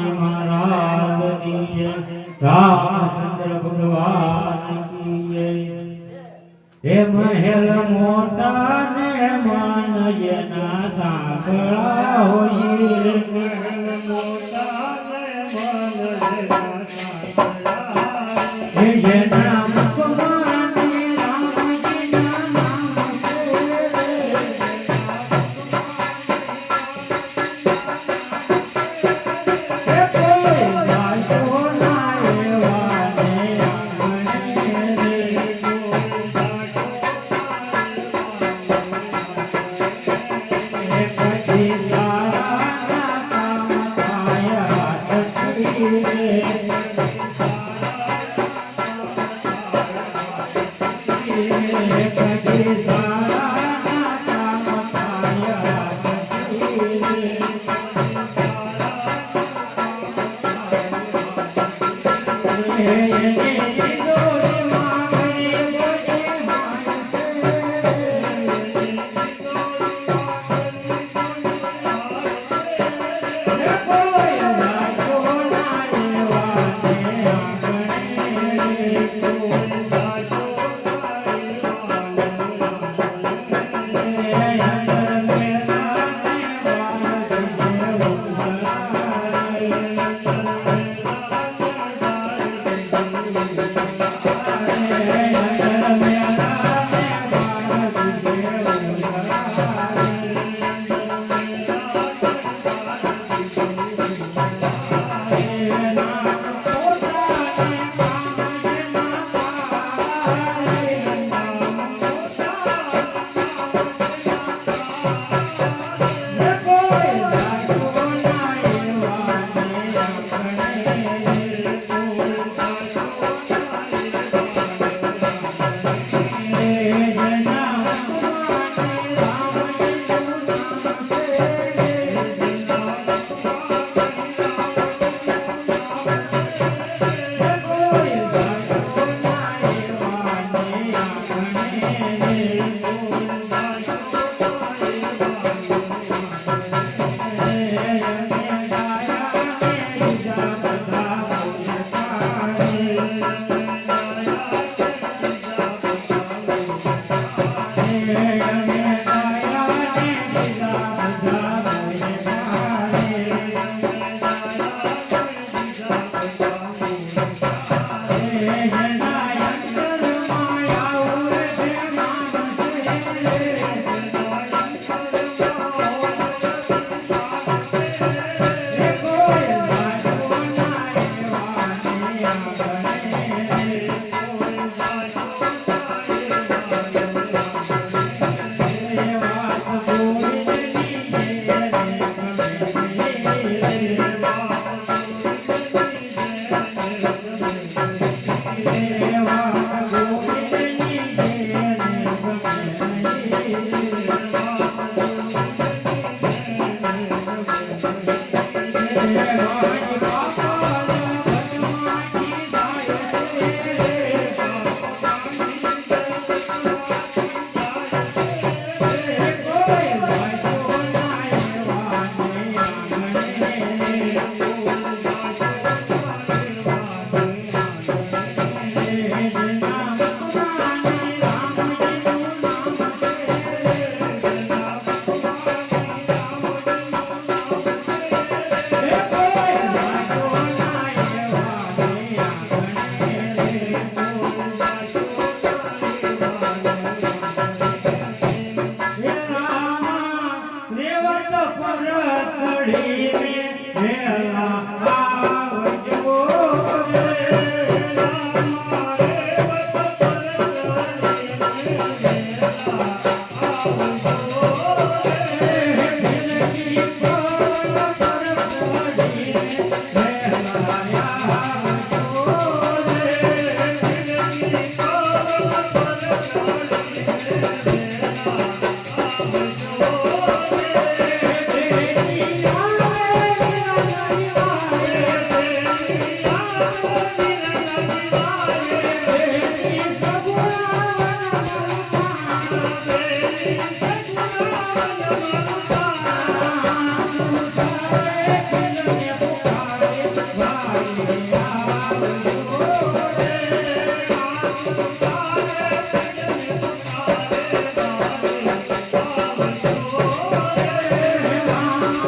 સ્વામી મહારાજની જય રામચંદ્ર ભગવાન કી જય હે મહેલ મોટા ને માનજના Amen.